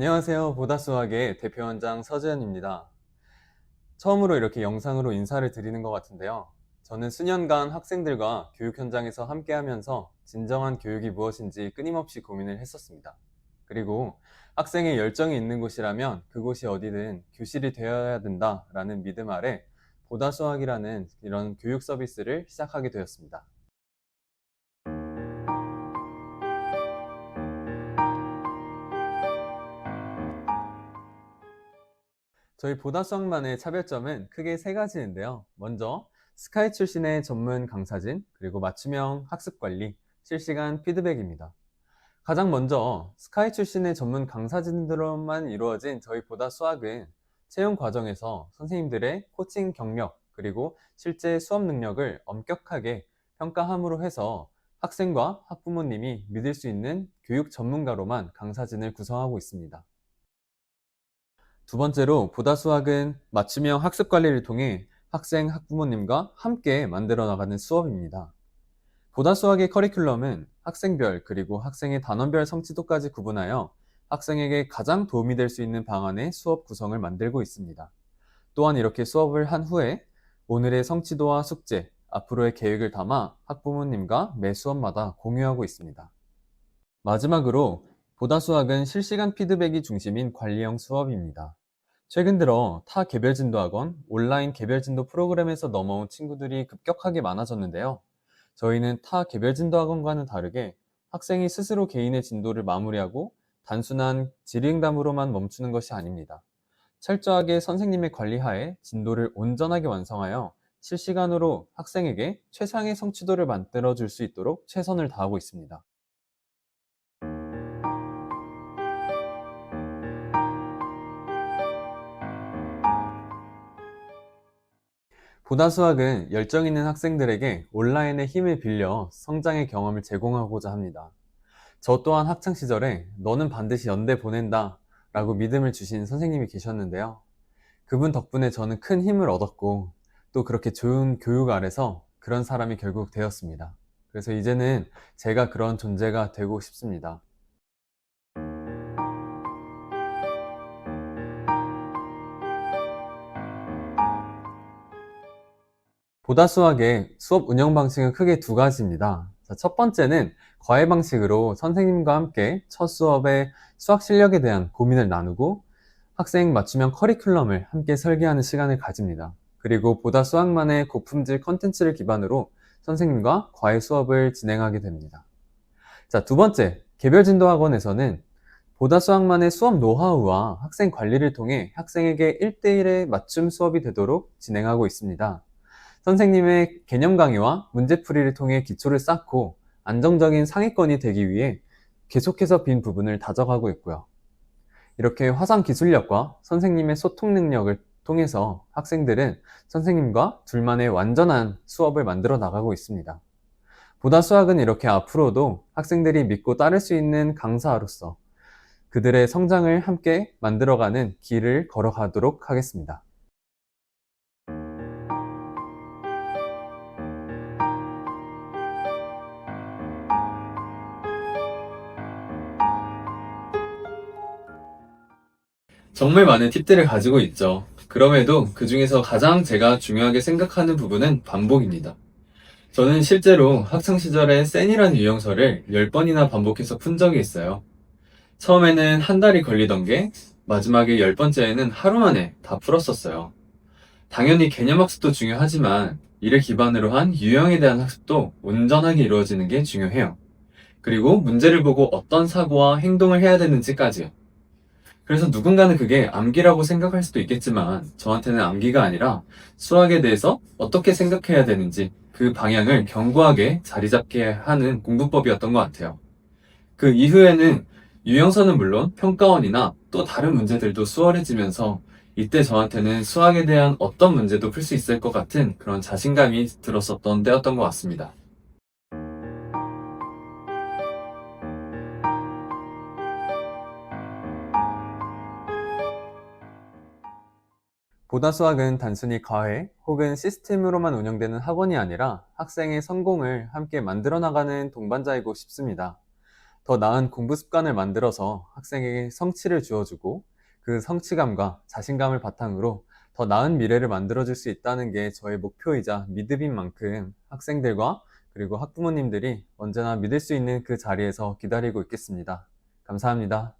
안녕하세요. 보다수학의 대표원장 서재현입니다. 처음으로 이렇게 영상으로 인사를 드리는 것 같은데요. 저는 수년간 학생들과 교육 현장에서 함께 하면서 진정한 교육이 무엇인지 끊임없이 고민을 했었습니다. 그리고 학생의 열정이 있는 곳이라면 그곳이 어디든 교실이 되어야 된다라는 믿음 아래 보다수학이라는 이런 교육 서비스를 시작하게 되었습니다. 저희 보다수학만의 차별점은 크게 세 가지인데요. 먼저 스카이 출신의 전문 강사진, 그리고 맞춤형 학습 관리, 실시간 피드백입니다. 가장 먼저 스카이 출신의 전문 강사진들로만 이루어진 저희 보다 수학은 채용 과정에서 선생님들의 코칭 경력, 그리고 실제 수업 능력을 엄격하게 평가함으로 해서 학생과 학부모님이 믿을 수 있는 교육 전문가로만 강사진을 구성하고 있습니다. 두 번째로 보다 수학은 맞춤형 학습 관리를 통해 학생, 학부모님과 함께 만들어 나가는 수업입니다. 보다 수학의 커리큘럼은 학생별 그리고 학생의 단원별 성취도까지 구분하여 학생에게 가장 도움이 될 수 있는 방안의 수업 구성을 만들고 있습니다. 또한 이렇게 수업을 한 후에 오늘의 성취도와 숙제, 앞으로의 계획을 담아 학부모님과 매 수업마다 공유하고 있습니다. 마지막으로 보다 수학은 실시간 피드백이 중심인 관리형 수업입니다. 최근 들어 타 개별 진도 학원, 온라인 개별 진도 프로그램에서 넘어온 친구들이 급격하게 많아졌는데요. 저희는 타 개별 진도 학원과는 다르게 학생이 스스로 개인의 진도를 마무리하고 단순한 질의응답으로만 멈추는 것이 아닙니다. 철저하게 선생님의 관리하에 진도를 온전하게 완성하여 실시간으로 학생에게 최상의 성취도를 만들어 줄 수 있도록 최선을 다하고 있습니다. 보다 수학은 열정 있는 학생들에게 온라인의 힘을 빌려 성장의 경험을 제공하고자 합니다. 저 또한 학창 시절에 너는 반드시 연대 보낸다 라고 믿음을 주신 선생님이 계셨는데요. 그분 덕분에 저는 큰 힘을 얻었고 또 그렇게 좋은 교육 아래서 그런 사람이 결국 되었습니다. 그래서 이제는 제가 그런 존재가 되고 싶습니다. 보다 수학의 수업 운영 방식은 크게 두 가지입니다. 자, 첫 번째는 과외 방식으로 선생님과 함께 첫 수업의 수학 실력에 대한 고민을 나누고 학생 맞춤형 커리큘럼을 함께 설계하는 시간을 가집니다. 그리고 보다 수학만의 고품질 컨텐츠를 기반으로 선생님과 과외 수업을 진행하게 됩니다. 자, 두 번째, 개별 진도 학원에서는 보다 수학만의 수업 노하우와 학생 관리를 통해 학생에게 1대1의 맞춤 수업이 되도록 진행하고 있습니다. 선생님의 개념 강의와 문제풀이를 통해 기초를 쌓고 안정적인 상위권이 되기 위해 계속해서 빈 부분을 다져가고 있고요. 이렇게 화상 기술력과 선생님의 소통 능력을 통해서 학생들은 선생님과 둘만의 완전한 수업을 만들어 나가고 있습니다. 보다 수학은 이렇게 앞으로도 학생들이 믿고 따를 수 있는 강사로서 그들의 성장을 함께 만들어가는 길을 걸어가도록 하겠습니다. 정말 많은 팁들을 가지고 있죠. 그럼에도 그 중에서 가장 제가 중요하게 생각하는 부분은 반복입니다. 저는 실제로 학창시절에 센이라는 유형서를 10번이나 반복해서 푼 적이 있어요. 처음에는 한 달이 걸리던 게 마지막에 열 번째에는 하루 만에 다 풀었었어요. 당연히 개념 학습도 중요하지만 이를 기반으로 한 유형에 대한 학습도 온전하게 이루어지는 게 중요해요. 그리고 문제를 보고 어떤 사고와 행동을 해야 되는지까지요. 그래서 누군가는 그게 암기라고 생각할 수도 있겠지만 저한테는 암기가 아니라 수학에 대해서 어떻게 생각해야 되는지 그 방향을 견고하게 자리 잡게 하는 공부법이었던 것 같아요. 그 이후에는 유형서는 물론 평가원이나 또 다른 문제들도 수월해지면서 이때 저한테는 수학에 대한 어떤 문제도 풀 수 있을 것 같은 그런 자신감이 들었었던 때였던 것 같습니다. 보다 수학은 단순히 과외 혹은 시스템으로만 운영되는 학원이 아니라 학생의 성공을 함께 만들어 나가는 동반자이고 싶습니다. 더 나은 공부 습관을 만들어서 학생에게 성취를 주어주고 그 성취감과 자신감을 바탕으로 더 나은 미래를 만들어줄 수 있다는 게 저의 목표이자 믿음인 만큼 학생들과 그리고 학부모님들이 언제나 믿을 수 있는 그 자리에서 기다리고 있겠습니다. 감사합니다.